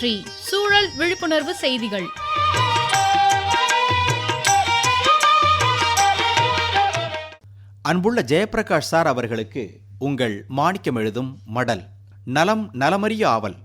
சுற்றி சூழல் விழிப்புணர்வு செய்திகள். அன்புள்ள ஜெயபிரகாஷ் சார் அவர்களுக்கு உங்கள் மாணிக்கம் எழுதும் மடல் நலம் நலமறிய ஆவல்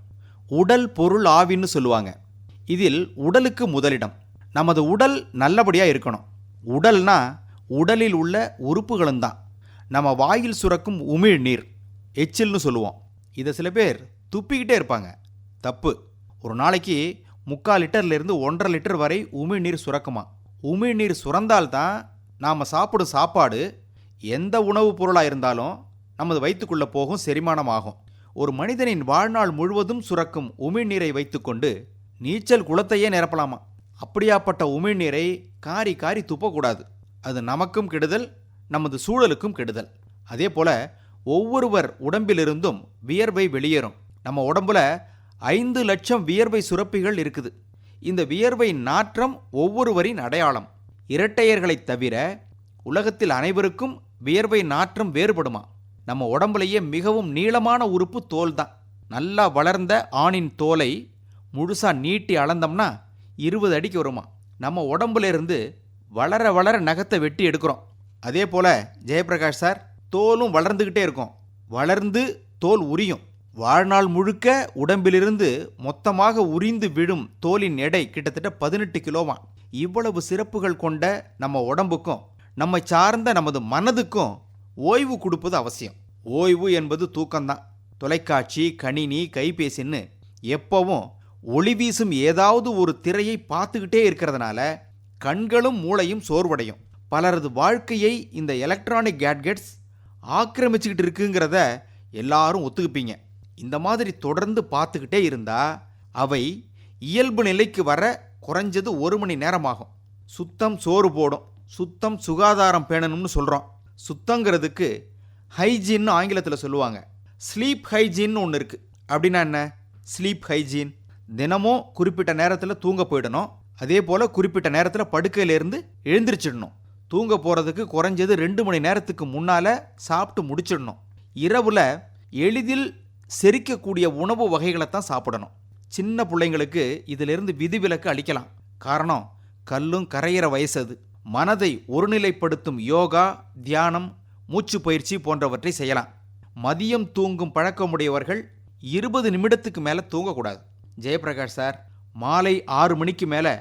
உடல் பொருள் ஆவின்னு சொல்லுவாங்க. இதில் உடலுக்கு முதலிடம் நமது உடல் நல்லபடியாக இருக்கணும். உடல்னா உடலில் உள்ள உறுப்புகளும் தான். நம்ம வாயில் சுரக்கும் உமிழ் நீர் எச்சில்னு சொல்லுவோம். இதை சில பேர் துப்பிக்கிட்டே இருப்பாங்க. தப்பு. ஒரு நாளைக்கு முக்கால் லிட்டர்லேருந்து ஒன்றரை லிட்டர் வரை உமிழ்நீர் சுரக்குமா? உமிழ்நீர் சுரந்தால்தான் நாம் சாப்பிடும் சாப்பாடு எந்த உணவுப் பொருளாக இருந்தாலும் நமது வயிற்றுக்குள்ளே போகும் செரிமானமாகும். ஒரு மனிதனின் வாழ்நாள் முழுவதும் சுரக்கும் உமிழ்நீரை வைத்துக்கொண்டு நீச்சல் குளத்தையே நிரப்பலாமா? அப்படியாப்பட்ட உமிழ்நீரை காரி காரி துப்பக்கூடாது. அது நமக்கும் கெடுதல் நமது சூழலுக்கும் கெடுதல். அதே போல ஒவ்வொருவர் உடம்பிலிருந்தும் வியர்வை வெளியேறும். நம்ம உடம்புல ஐந்து லட்சம் வியர்வை சுரப்பிகள் இருக்குது. இந்த வியர்வை நாற்றம் ஒவ்வொருவரின் அடையாளம். இரட்டையர்களைத் தவிர உலகத்தில் அனைவருக்கும் வியர்வை நாற்றம் வேறுபடுமா? நம்ம உடம்புலேயே மிகவும் நீளமான உறுப்பு தோல் தான் நல்லா வளர்ந்த ஆணின் தோலை முழுசாக நீட்டி அளந்தோம்னா இருபது அடிக்கு வருமா? நம்ம உடம்புல இருந்து வளர வளர நகத்தை வெட்டி எடுக்கிறோம். அதே போல ஜெயபிரகாஷ் சார் தோலும் வளர்ந்துக்கிட்டே இருக்கும். வளர்ந்து தோல் உரியும். வாழ்நாள் முழுக்க உடம்பிலிருந்து மொத்தமாக உரிந்து விழும் தோலின் எடை கிட்டத்தட்ட பதினெட்டு கிலோவான் இவ்வளவு சிறப்புகள் கொண்ட நம்ம உடம்புக்கும் நம்மை சார்ந்த நமது மனதுக்கும் ஓய்வு கொடுப்பது அவசியம். ஓய்வு என்பது தூக்கம்தான். தொலைக்காட்சி கணினி கைபேசின்னு எப்பவும் ஒளி வீசும் ஏதாவது ஒரு திரையை பார்த்துக்கிட்டே இருக்கிறதுனால கண்களும் மூளையும் சோர்வடையும். பலரது வாழ்க்கையை இந்த எலக்ட்ரானிக் கேட்கெட்ஸ் ஆக்கிரமிச்சுக்கிட்டு இருக்குங்கிறத எல்லாரும் ஒத்துக்குப்பீங்க. இந்த மாதிரி தொடர்ந்து பார்த்துக்கிட்டே இருந்தா அவை இயல்பு நிலைக்கு வர குறைஞ்சது ஒரு மணி நேரமாகும். சுத்தம் சோறு போடும். சுத்தம் சுகாதாரம் பேணணும்னு சொல்கிறோம் சுத்தங்கிறதுக்கு ஹைஜீன்னு ஆங்கிலத்தில் சொல்லுவாங்க. ஸ்லீப் ஹைஜீன்னு ஒன்று இருக்குது அப்படின்னா என்ன? Sleep hygiene. தினமும் குறிப்பிட்ட நேரத்தில் தூங்க போயிடணும். அதே போல் குறிப்பிட்ட நேரத்தில் படுக்கையிலேருந்து எழுந்திரிச்சிடணும். தூங்க போகிறதுக்கு குறைஞ்சது ரெண்டு மணி நேரத்துக்கு முன்னால் சாப்பிட்டு முடிச்சிடணும். இரவில் எளிதில் செரிக்கக்கூடிய உணவு வகைகளை தான் சாப்பிடணும். சின்ன பிள்ளைங்களுக்கு இதிலிருந்து விதிவிலக்கு அளிக்கலாம். காரணம் கல்லும் கரையிற வயசு அது. மனதை ஒருநிலைப்படுத்தும் யோகா தியானம் மூச்சு பயிற்சி போன்றவற்றை செய்யலாம். மதியம் தூங்கும் பழக்கமுடையவர்கள் இருபது நிமிடத்துக்கு மேலே தூங்கக்கூடாது. ஜெயபிரகாஷ் சார் மாலை ஆறு மணிக்கு மேலே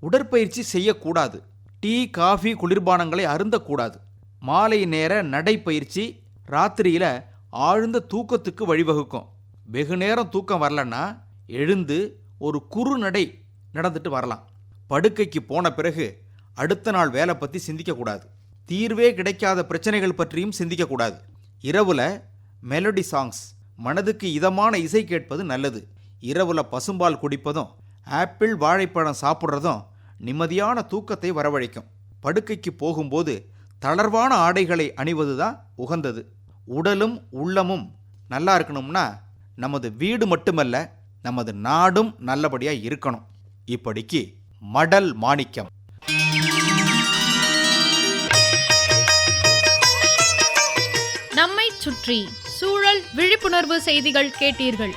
உடற்பயிற்சி செய்யக்கூடாது. டீ காஃபி குளிர்பானங்களை அருந்தக்கூடாது. மாலை நேர நடைப்பயிற்சி ராத்திரியில் ஆழ்ந்த தூக்கத்துக்கு வழிவகுக்கும். வெகு நேரம் தூக்கம் வரலன்னா எழுந்து ஒரு குறு நடை நடந்துட்டு வரலாம். படுக்கைக்கு போன பிறகு அடுத்த நாள் வேலை பற்றி சிந்திக்கக்கூடாது தீர்வே கிடைக்காத பிரச்சனைகள் பற்றியும் சிந்திக்கக்கூடாது இரவில் மெலடி சாங்ஸ் மனதுக்கு இதமான இசை கேட்பது நல்லது. இரவில் பசும்பால் குடிப்பதும் ஆப்பிள் வாழைப்பழம் சாப்பிட்றதும் நிம்மதியான தூக்கத்தை வரவழைக்கும். படுக்கைக்கு போகும்போது தளர்வான ஆடைகளை அணிவது தான் உகந்தது. உடலும் உள்ளமும் நல்லா இருக்கணும்னா நமது வீடு மட்டுமல்ல நமது நாடும் நல்லபடியாக இருக்கணும். இப்படிக்கு மடல் மாணிக்கம். நம்மை சுற்றி சூழல் விழிப்புணர்வு செய்திகள் கேட்டீர்கள்.